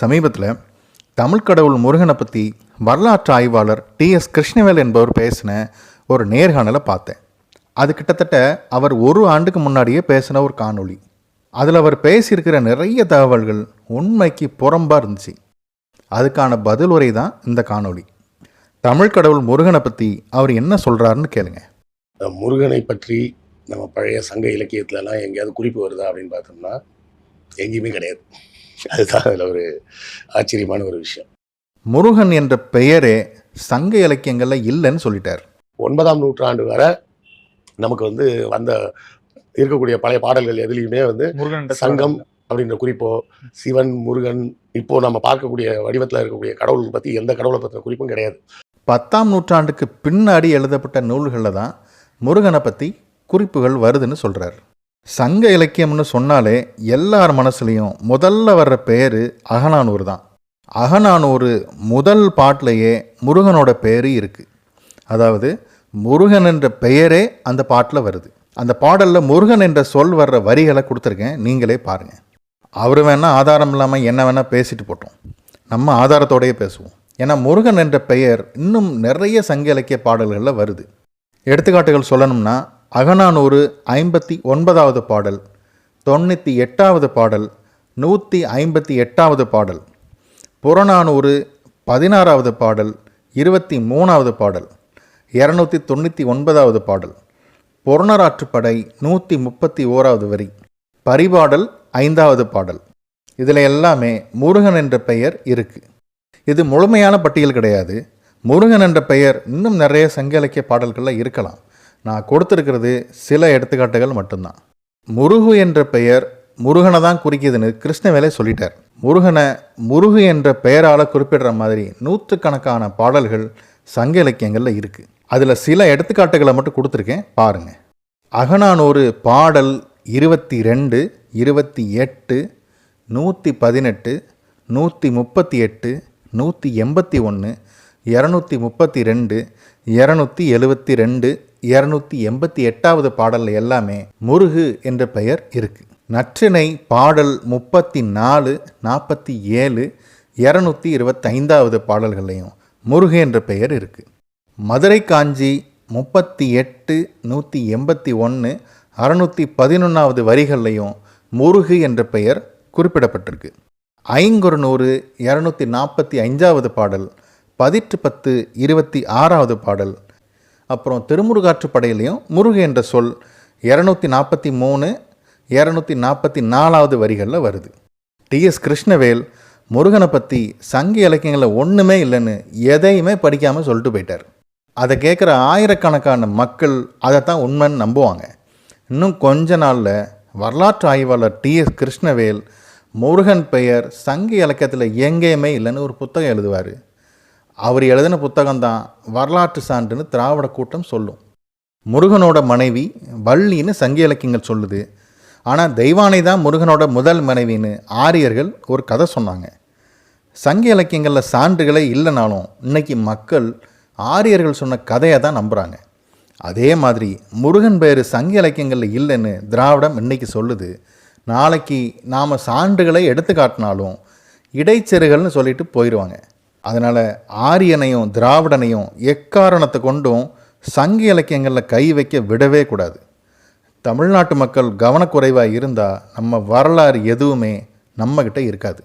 சமீபத்தில் தமிழ் கடவுள் முருகனை பற்றி வரலாற்று ஆய்வாளர் டிஎஸ் கிருஷ்ணவேல் என்பவர் பேசின ஒரு நேர்காணலை பார்த்தேன். அது கிட்டத்தட்ட அவர் ஒரு ஆண்டுக்கு முன்னாடியே பேசின ஒரு காணொளி. அதில் அவர் பேசியிருக்கிற நிறைய தகவல்கள் உண்மைக்கு புறம்பாக இருந்துச்சு. அதுக்கான பதில் உரை தான் இந்த காணொளி. தமிழ் கடவுள் முருகனை பற்றி அவர் என்ன சொல்கிறாருன்னு கேளுங்க. முருகனை பற்றி நம்ம பழைய சங்க இலக்கியத்துலலாம் எங்கேயாவது குறிப்பு வருதா அப்படின்னு பார்த்தோம்னா எங்கேயுமே கிடையாது. அதுதான் அதில் ஒரு ஆச்சரியமான ஒரு விஷயம். முருகன் என்ற பெயரே சங்க இலக்கியங்களில் இல்லைன்னு சொல்லிட்டார். ஒன்பதாம் நூற்றாண்டு வரை நமக்கு வந்து வந்த இருக்கக்கூடிய பழைய பாடல்கள் எதுலேயுமே வந்து சங்கம் அப்படின்ற குறிப்போ சிவன் முருகன் இப்போ நம்ம பார்க்கக்கூடிய வடிவத்தில் இருக்கக்கூடிய கடவுள் பற்றி எந்த கடவுளை பற்றின குறிப்பும் கிடையாது. பத்தாம் நூற்றாண்டுக்கு பின்னாடி எழுதப்பட்ட நூல்களில் தான் முருகனை பற்றி குறிப்புகள் வருதுன்னு சொல்கிறார் சங்க இலக்கியம்னு சொன்னாலே எல்லார் மனசுலேயும் முதல்ல வர்ற பேர் அகநானூர் தான். அகநானூறு முதல் பாட்டிலேயே முருகனோட பேர் இருக்குது அதாவது முருகன் என்ற பெயரே அந்த பாட்டில் வருது. அந்த பாடலில் முருகன் என்ற சொல் வர்ற வரிகளை கொடுத்துருக்கேன். நீங்களே பாருங்கள் அவர் வேணால் ஆதாரம் இல்லாமல் என்ன வேணால் பேசிட்டு போட்டோம். நம்ம ஆதாரத்தோடையே பேசுவோம். ஏன்னா முருகன் என்ற பெயர் இன்னும் நிறைய சங்க இலக்கிய பாடல்களில் வருது. எடுத்துக்காட்டுகள் சொல்லணும்னா அகநானூறு ஐம்பத்தி ஒன்பதாவது பாடல் தொண்ணூற்றி எட்டாவது பாடல் நூற்றி ஐம்பத்தி எட்டாவது பாடல் புறநானூறு பதினாறாவது பாடல் இருபத்தி மூணாவது பாடல் இரநூத்தி தொண்ணூற்றி ஒன்பதாவது பாடல் புறநராற்றுப்படை நூற்றி முப்பத்தி ஓராவது வரி பரிபாடல் ஐந்தாவது பாடல். இதில் எல்லாமே முருகன் என்ற பெயர் இருக்குது இது முழுமையான பட்டியல் கிடையாது. முருகன் என்ற பெயர் இன்னும் நிறைய சங்க இலக்கிய பாடல்களில் இருக்கலாம். நான் கொடுத்துருக்கிறது சில எடுத்துக்காட்டுகள் மட்டும்தான். முருகு என்ற பெயர் முருகனை தான் குறிக்கிதுன்னு கிருஷ்ணவேலை சொல்லிட்டார். முருகனை முருகு என்ற பெயரால் குறிப்பிடுற மாதிரி நூற்றுக்கணக்கான பாடல்கள் சங்க இலக்கியங்களில் இருக்குது அதில் சில எடுத்துக்காட்டுகளை மட்டும் கொடுத்துருக்கேன் பாருங்கள் அகநானூறு பாடல் இருபத்தி ரெண்டு இருபத்தி எட்டு நூற்றி பதினெட்டு நூற்றி முப்பத்தி எட்டு நூற்றி எண்பத்தி ஒன்று இரநூத்தி முப்பத்தி ரெண்டு இரநூத்தி எழுவத்தி ரெண்டு இரநூத்தி எண்பத்தி எட்டாவது பாடலில் எல்லாமே முருகு என்ற பெயர் இருக்குது நற்றிணை பாடல் முப்பத்தி நாலு நாற்பத்தி ஏழு இரநூத்தி இருபத்தைந்தாவது பாடல்கள்லையும் முருகு என்ற பெயர் இருக்குது மதுரை காஞ்சி முப்பத்தி எட்டு நூற்றி எண்பத்தி ஒன்று அறநூற்றி பதினொன்றாவது வரிகள்லையும் முருகு என்ற பெயர் குறிப்பிடப்பட்டிருக்கு. ஐங்குறுநூறு இரநூத்தி நாற்பத்தி அஞ்சாவது பாடல் பதிற்று பத்து இருபத்தி ஆறாவது பாடல் அப்புறம் திருமுருகாற்றுப்படையிலையும் முருகு என்ற சொல் இரநூத்தி நாற்பத்தி மூணு இரநூத்தி நாற்பத்தி நாலாவது வரிகளில் வருது. டிஎஸ் கிருஷ்ணவேல் முருகனை பற்றி சங்க இலக்கியங்களில் ஒன்றுமே இல்லைன்னு எதையுமே படிக்காமல் சொல்லிட்டு போயிட்டார். அதை கேட்குற ஆயிரக்கணக்கான மக்கள் அதைத்தான் உண்மைன்னு நம்புவாங்க. இன்னும் கொஞ்ச நாளில் வரலாற்று ஆய்வாளர் டிஎஸ் கிருஷ்ணவேல் முருகன் பெயர் சங்க இலக்கியத்தில் எங்கேயுமே இல்லைன்னு ஒரு புத்தகம் எழுதுவார். அவர் எழுதின புத்தகம்தான் வரலாற்று சான்றுன்னு திராவிட கூட்டம் சொல்லும். முருகனோட மனைவி வள்ளின்னு சங்க இலக்கியங்கள் சொல்லுது. ஆனால் தெய்வானை தான் முருகனோட முதல் மனைவின்னு ஆரியர்கள் ஒரு கதை சொன்னாங்க. சங்க இலக்கியங்களில் சான்றுகளே இல்லைனாலும் இன்னைக்கு மக்கள் ஆரியர்கள் சொன்ன கதையை தான் நம்புகிறாங்க அதே மாதிரி முருகன் பேர் சங்க இலக்கியங்களில் இல்லைன்னு திராவிடம் இன்னைக்கு சொல்லுது. நாளைக்கு நாம் சான்றுகளை எடுத்து காட்டினாலும் இடைச்செருகள்னு சொல்லிட்டு போயிடுவாங்க அதனால் ஆரியனையும் திராவிடனையும் எக்காரணத்தை கொண்டும் சங்க இலக்கியங்களில் கை வைக்க விடவே கூடாது. தமிழ்நாட்டு மக்கள் கவனக்குறைவாக இருந்தால் நம்ம வரலாறு எதுவுமே நம்மக்கிட்ட இருக்காது.